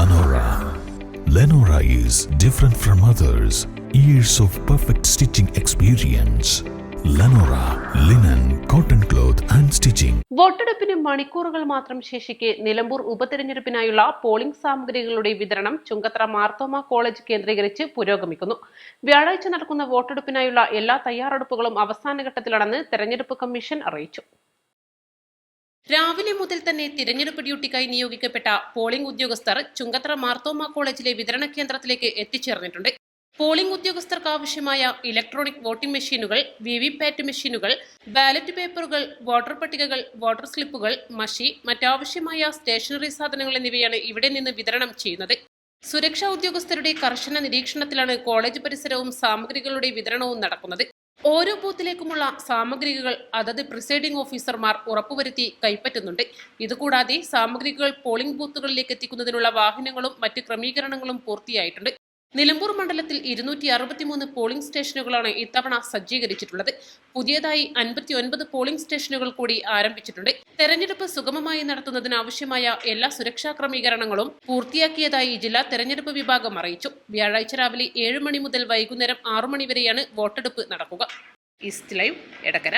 Lenora. Lenora is different from others. Years of perfect stitching experience. Lenora linen cotton cloth and stitching. വോട്ടെടുപ്പിന് മണിക്കൂറുകൾ മാത്രം ശേഷിക്കെ Nilambur ഉപതെരഞ്ഞെടുപ്പിനായുള്ള polling സാമഗ്രികളുടെ വിതരണം ചുങ്കത്ര മാർത്തോമ കോളേജ് കേന്ദ്രീകരിച്ച് പുരോഗമിക്കുന്നു വ്യാഴാഴ്ച നടക്കുന്ന വോട്ടെടുപ്പിനായുള്ള എല്ലാ തയ്യാറെടുപ്പുകളും അവസാന ഘട്ടത്തിലാണെന്ന് തെരഞ്ഞെടുപ്പ് കമ്മീഷൻ അറിയിച്ചു രാവിലെ മുതൽ തന്നെ തിരഞ്ഞെടുപ്പ് ഡ്യൂട്ടിക്കായി നിയോഗിക്കപ്പെട്ട പോളിംഗ് ഉദ്യോഗസ്ഥർ ചുങ്കത്ര മാർത്തോമ കോളേജിലെ വിതരണ കേന്ദ്രത്തിലേക്ക് എത്തിച്ചേർന്നിട്ടുണ്ട്. പോളിംഗ് ഉദ്യോഗസ്ഥർക്ക് ആവശ്യമായ ഇലക്ട്രോണിക് വോട്ടിംഗ് മെഷീനുകൾ വി വി പാറ്റ് മെഷീനുകൾ ബാലറ്റ് പേപ്പറുകൾ വോട്ടർ പട്ടികകൾ വോട്ടർ സ്ലിപ്പുകൾ മഷി മറ്റാവശ്യമായ സ്റ്റേഷനറി സാധനങ്ങൾ എന്നിവയാണ് ഇവിടെ നിന്ന് വിതരണം ചെയ്യുന്നത്. സുരക്ഷാ ഉദ്യോഗസ്ഥരുടെ കർശന നിരീക്ഷണത്തിലാണ് കോളേജ് പരിസരവും സാമഗ്രികളുടെ വിതരണവും നടക്കുന്നത്. ഓരോ ബൂത്തിലേക്കുമുള്ള സാമഗ്രികൾ അതത് പ്രിസൈഡിംഗ് ഓഫീസർമാർ ഉറപ്പുവരുത്തി കൈപ്പറ്റുന്നുണ്ട്. ഇതുകൂടാതെ സാമഗ്രികൾ പോളിംഗ് ബൂത്തുകളിലേക്ക് എത്തിക്കുന്നതിനുള്ള വാഹനങ്ങളും മറ്റ് ക്രമീകരണങ്ങളും പൂർത്തിയായിട്ടുണ്ട്. നിലമ്പൂർ മണ്ഡലത്തിൽ ഇരുന്നൂറ്റി അറുപത്തിമൂന്ന് പോളിംഗ് സ്റ്റേഷനുകളാണ് ഇത്തവണ സജ്ജീകരിച്ചിട്ടുള്ളത്. പുതിയതായി അൻപത്തി ഒൻപത് പോളിംഗ് സ്റ്റേഷനുകൾ കൂടി ആരംഭിച്ചിട്ടുണ്ട്. തെരഞ്ഞെടുപ്പ് സുഗമമായി നടത്തുന്നതിന് ആവശ്യമായ എല്ലാ സുരക്ഷാ ക്രമീകരണങ്ങളും പൂർത്തിയാക്കിയതായി ജില്ലാ തെരഞ്ഞെടുപ്പ് വിഭാഗം അറിയിച്ചു. വ്യാഴാഴ്ച രാവിലെ ഏഴ് മണി മുതൽ വൈകുന്നേരം ആറു മണി വരെയാണ് വോട്ടെടുപ്പ് നടക്കുക. East live Edakkara